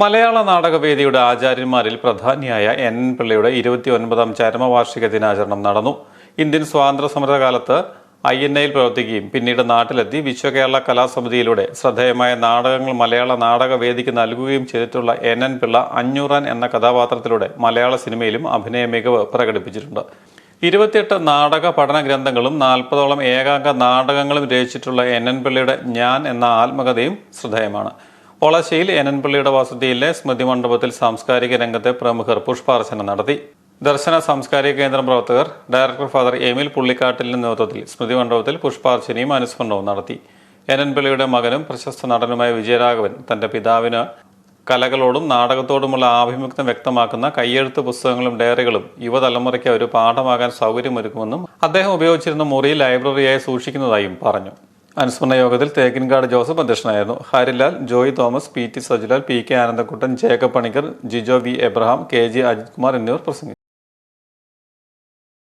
മലയാള നാടകവേദിയുടെ ആചാര്യന്മാരിൽ പ്രധാനിയായ N പിള്ളയുടെ ഇരുപത്തി ഒൻപതാം ചരമവാർഷിക ദിനാചരണം നടന്നു. ഇന്ത്യൻ സ്വാതന്ത്ര്യ സമരകാലത്ത് ഐ എൻ ഐയിൽ പ്രവർത്തിക്കുകയും പിന്നീട് നാട്ടിലെത്തി വിശ്വകേരള കലാസമിതിയിലൂടെ ശ്രദ്ധേയമായ നാടകങ്ങൾ മലയാള നാടകവേദിക്ക് നൽകുകയും ചെയ്തിട്ടുള്ള എൻ എൻ പിള്ള അഞ്ഞൂറൻ എന്ന കഥാപാത്രത്തിലൂടെ മലയാള സിനിമയിലും അഭിനയ മികവ് പ്രകടിപ്പിച്ചിട്ടുണ്ട്. ഇരുപത്തിയെട്ട് നാടക പഠന ഗ്രന്ഥങ്ങളും നാൽപ്പതോളം ഏകാംഗ നാടകങ്ങളും രചിച്ചിട്ടുള്ള എൻ എൻ പിള്ളയുടെ ഞാൻ എന്ന ആത്മകഥയും ശ്രദ്ധേയമാണ്. ഒളശ്ശേരിയിൽ എനൻപള്ളിയുടെ വസതിയിലെ സ്മൃതി മണ്ഡപത്തിൽ സാംസ്കാരിക രംഗത്തെ പ്രമുഖർ പുഷ്പാർച്ചന നടത്തി. ദർശന സാംസ്കാരിക കേന്ദ്രം പ്രവർത്തകർ ഡയറക്ടർ ഫാദർ എമിൽ പുള്ളിക്കാട്ടിലിന്റെ നേതൃത്വത്തിൽ സ്മൃതി മണ്ഡപത്തിൽ പുഷ്പാർച്ചനയും അനുസ്മരണവും നടത്തി. എനൻപള്ളിയുടെ മകനും പ്രശസ്ത നടനുമായ വിജയരാഘവൻ തന്റെ പിതാവിന് കലകളോടും നാടകത്തോടുമുള്ള ആഭിമുഖ്യം വ്യക്തമാക്കുന്ന കയ്യെഴുത്ത് പുസ്തകങ്ങളും ഡയറികളും യുവതലമുറയ്ക്ക് ഒരു പാഠമാകാൻ സൗകര്യമൊരുക്കുമെന്നും അദ്ദേഹം ഉപയോഗിച്ചിരുന്ന മുറി ലൈബ്രറിയായി സൂക്ഷിക്കുന്നതായും പറഞ്ഞു. അനുസ്മരണ യോഗത്തിൽ തേക്കിൻകാട് ജോസഫ് അധ്യക്ഷനായിരുന്നു. Harilal Joy Thomas P T Sajulal P K Anandakuttan Jacob Panicker Jijo V Abraham K G Ajith Kumar എന്നിവർ പ്രസംഗിച്ചു.